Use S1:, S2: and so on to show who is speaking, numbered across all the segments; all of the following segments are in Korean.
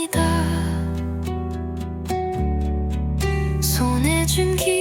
S1: 아니다. 손에 준기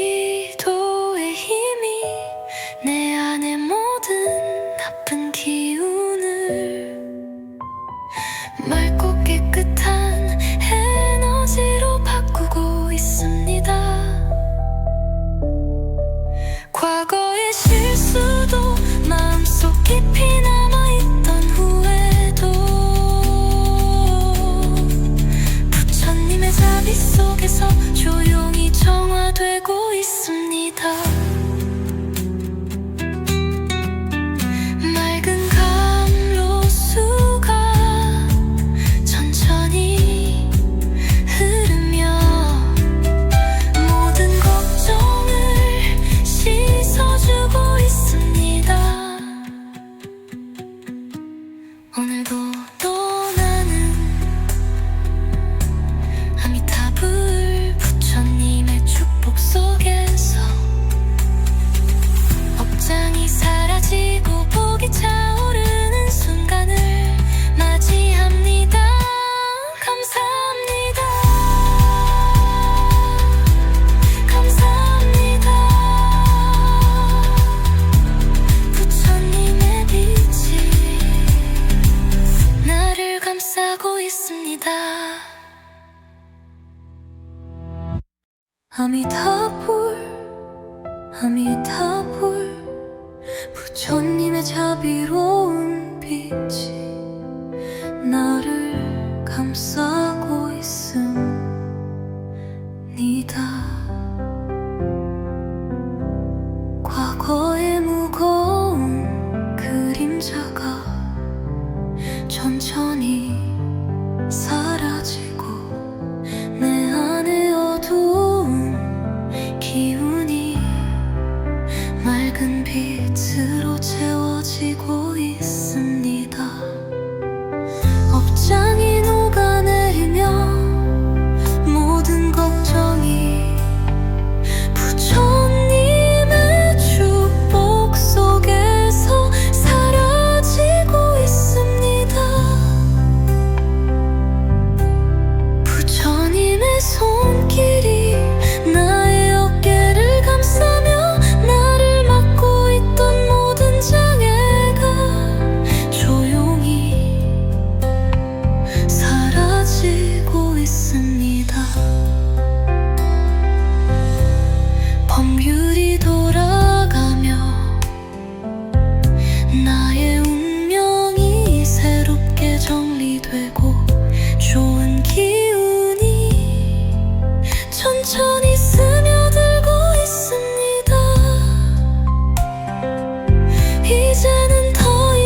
S1: 아미타불 아미타불. 부처님의 자비로운 빛이 나를 감싸고 있습니다.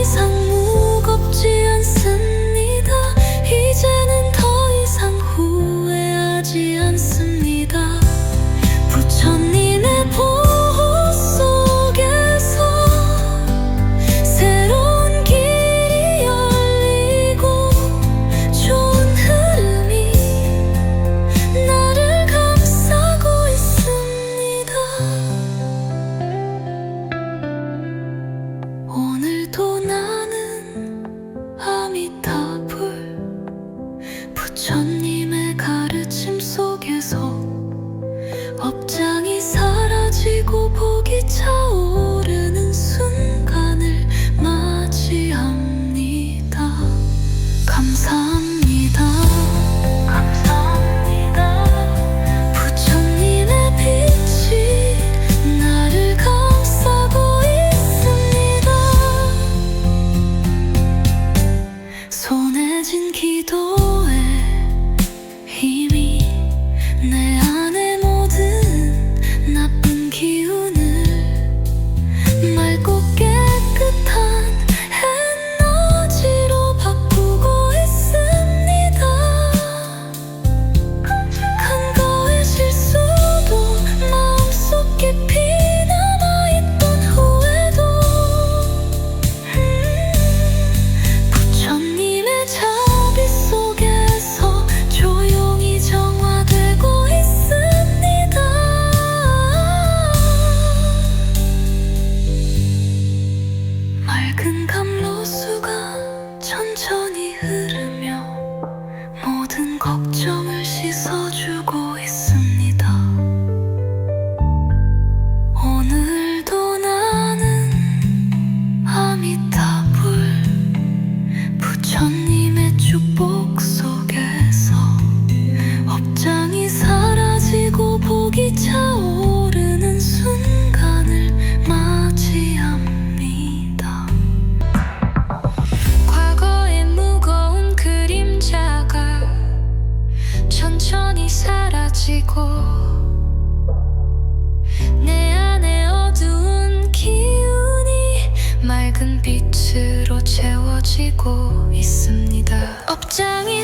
S1: răng. 마시고 내 안에 어두운 기운이 맑은 빛으로 채워지고 있습니다. 업장이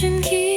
S1: çünkü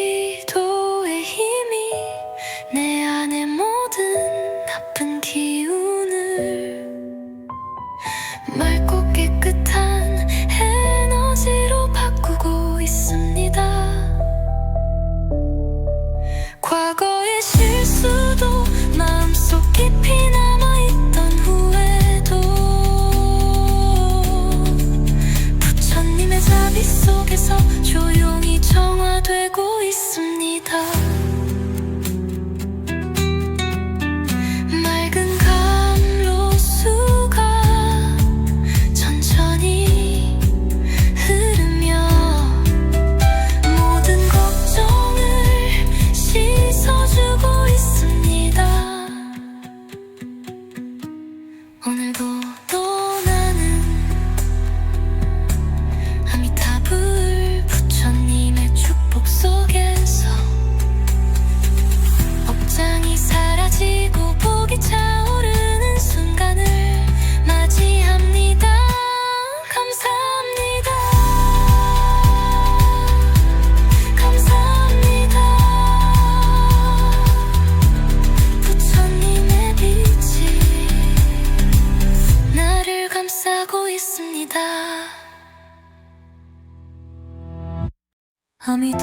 S1: 아미